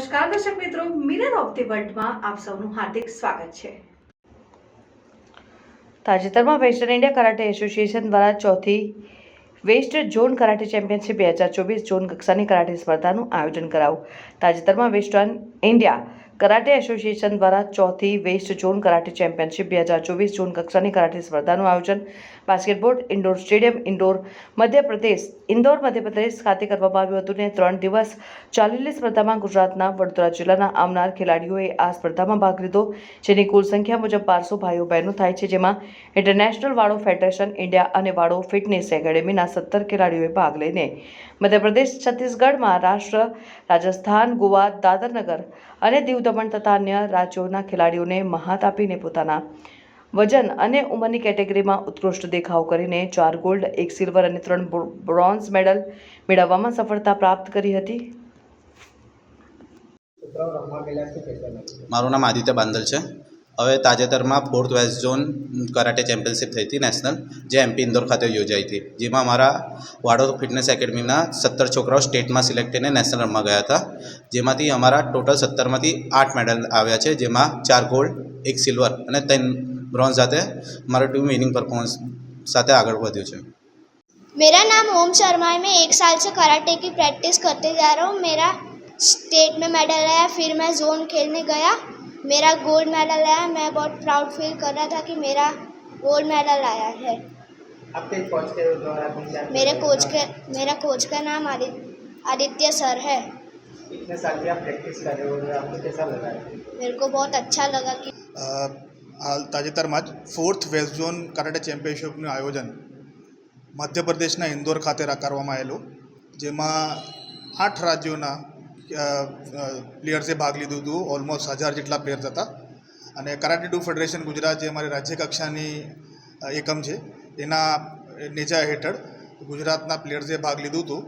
નમસ્કાર દર્શક મિત્રો મિરર ઓફ ધી વર્લ્ડમાં આપ સૌનું હાર્દિક સ્વાગત છે. તાજેતરમાં વેસ્ટર્ન ઇન્ડિયા કરાટે એસોસિએશન દ્વારા ચોથી વેસ્ટ ઝોન કરાટે ચેમ્પિયનશિપ બે હજાર ચોવીસ ઝોન કક્ષાની કરાટે સ્પર્ધાનું આયોજન કરાવું તાજેતરમાં વેસ્ટર્ન ઇન્ડિયા કરાટે એસોસિએશન દ્વારા ચોથી વેસ્ટ ઝોન કરાટે ચેમ્પિયનશિપ બે હજાર ચોવીસ ઝોન કક્ષાની કરાટે સ્પર્ધાનું આયોજન. Basketball, indoor stadium, indoor Madhya Pradesh, Indore Madhya Pradesh ખાતે કરવામાં આવ્યું હતું ને ત્રણ દિવસ ચાલેલી સ્પર્ધામાં ગુજરાતના વડોદરા જિલ્લાના આવનાર ખેલાડીઓએ આ સ્પર્ધામાં ભાગ લીધો, જેની કુલ સંખ્યા મુજબ બારસો ભાઈઓ બહેનો થાય છે, જેમાં ઇન્ટરનેશનલ વાળો ફેડરેશન, ઇન્ડિયા અને વાળો ફિટનેસ એકેડેમીના સત્તર ખેલાડીઓએ ભાગ લઈને મધ્યપ્રદેશ છત્તીસગઢ મહારાષ્ટ્ર રાજસ્થાન, ગોવા, દાદરનગર અને દીવ દમણ તથા અન્ય રાજ્યોના ખેલાડીઓને મહાત આપીને પોતાના વજન અને ઉંમરની કેટેગરીમાં ઉત્કૃષ્ટ દેખાવ કરીને ચાર ગોલ્ડ, એક સિલ્વર અને ત્રણ બ્રો- બ્રોન્ઝ મેડલ મેળવવામાં સફળતા પ્રાપ્ત કરી હતી? મારું નામ આદિત્ય બાંદલ છે હવે તાજેતરમાં fourth west zone karate championship થઈ હતી નેશનલ જે એમપી ઇન્દોર ખાતે યોજાઈ હતી જેમાં અમારા વાડો ફિટનેસ એકેડમીના સત્તર છોકરાઓ સ્ટેટમાં સિલેક્ટ થઈને નેશનલ રમવા ગયા હતા જેમાંથી અમારા ટોટલ સત્તરમાંથી આઠ મેડલ આવ્યા છે જેમાં ચાર ગોલ્ડ એક સિલ્વર અને ત્રણ બ્રોન્ઝ સાથે અમારું ટીમ વિનિંગ પરફોર્મન્સ સાથે આગળ વધ્યું છે मेरा नाम ओम शर्मा है मैं एक साल से कराटे की प्रैक्टिस करते जा रहा हूँ मेरा स्टेट में मेडल आया फिर मैं जोन खेलने गया मेरा गोल्ड मेडल आया मैं बहुत प्राउड फील कर रहा था कि मेरा गोल्ड मेडल आया है आपके कोच के द्वारा तुम क्या मेरे कोच के मेरा कोच का नाम आदित्य आदित्य सर है इतने साल की आप प्रैक्टिस कर रहे हो और आपको कैसा लगा है मेरे को बहुत अच्छा लगा कि અ, હાલ તાજેતરમાં જ ફોર્થ વેસ્ટ ઝોન કરાટે ચેમ્પિયનશિપનું આયોજન મધ્યપ્રદેશના ઇન્દોર ખાતે રા- કરવામાં આવેલું જેમાં આઠ રાજ્યોના અ, અ, પ્લેયર્સે ભાગ લીધું હતું ઓલમોસ્ટ હજાર જેટલા પ્લેયર્સ હતા. અને કરાટે ડુ ફેડરેશન ગુજરાત જે અમારી રાજ્ય કક્ષાની એકમ છે, એના નેજા હેઠળ ગુજરાતના પ્લેયર્સે ભાગ લીધું હતું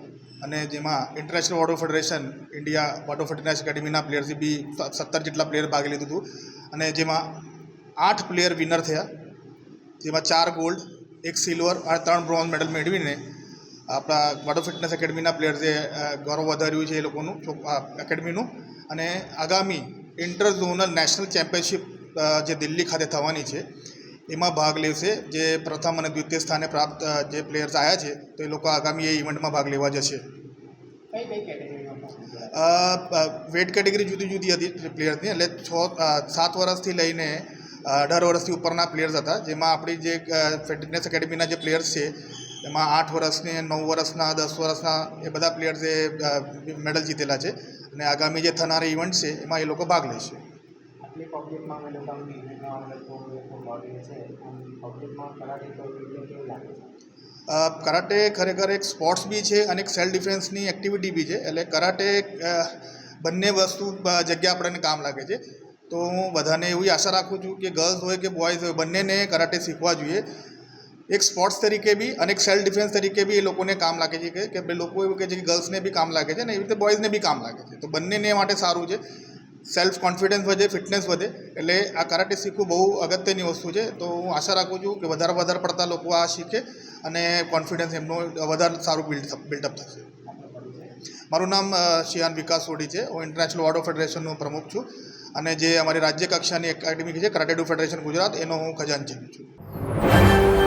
અને જેમાં international Wado federation India water fitness એકેડમીના પ્લેયર્સે બી સત્તર જેટલા પ્લેયર ભાગ લીધું હતું. અને જેમાં આઠ પ્લેયર વિનર થયા. જેમાં ચાર ગોલ્ડ એક સિલ્વર અને ત્રણ બ્રોન્ઝ મેડલ મેળવીને આપણા ગોડો ફિટનેસ એકેડમીના પ્લેયર્સે જે ગૌરવ વધાર્યું છે એ લોકોનું એકેડમીનું અને આગામી ઇન્ટર ઝોનલ નેશનલ ચેમ્પિયનશિપ જે દિલ્હી ખાતે થવાની છે એમાં ભાગ લેશે. જે પ્રથમ અને દ્વિતીય સ્થાને પ્રાપ્ત જે પ્લેયર્સ આવ્યા છે તો એ લોકો આગામી એ ઇવેન્ટમાં ભાગ લેવા જશે? વેટ કેટેગરી જુદી જુદી હતી પ્લેયર્સની એટલે છ સાત વર્ષથી લઈને અઢાર વર્ષથી ઉપરના પ્લેયર્સ હતા જેમાં આપણી જે ફિટનેસ એકેડમીના જે પ્લેયર્સ છે એમાં આઠ વર્ષની નવ વર્ષના દસ વર્ષના એ બધા પ્લેયર્સે મેડલ જીતેલા છે અને આગામી જે થનારી ઇવેન્ટ છે એમાં એ લોકો ભાગ લેશે. કરાટે ખરેખર એક સ્પોર્ટ્સ બી છે અને એક સેલ્ફ ડિફેન્સની એક્ટિવિટી બી છે. એટલે કરાટે બંને વસ્તુ જગ્યા આપણને કામ લાગે છે. તો હું બધાને એવી આશા રાખું છું કે ગર્લ્સ હોય કે બોયઝ હોય બંનેને કરાટે શીખવા જોઈએ. એક સ્પોર્ટ્સ તરીકે બી અને એક સેલ્ફ ડિફેન્સ તરીકે બી એ લોકોને કામ લાગે છે કે કે લોકો એવું કહે છે કે ગર્લ્સને બી કામ લાગે છે ને એવી રીતે બોયઝને બી કામ લાગે છે. તો બંનેને માટે સારું છે. સેલ્ફ કોન્ફિડન્સ વધે ફિટનેસ વધે, એટલે આ કરાટે શીખવું બહુ અગત્યની વસ્તુ છે. તો હું આશા રાખું છું કે વધારે વધારે પડતા લોકો આ શીખે અને કોન્ફિડન્સ એમનો વધારે સારું બિલ્ડ બિલ્ડઅપ થશે. મારું નામ શિયાન વિકાસ સોઢી છે. હું ઇન્ટરનેશનલ વાડો ફેડરેશનનો પ્રમુખ છું અને જે અમારી રાજ્ય કક્ષાની એકેડમી છે કરાટેડુ ફેડરેશન ગુજરાત, એનો હું ખજાનચી છું.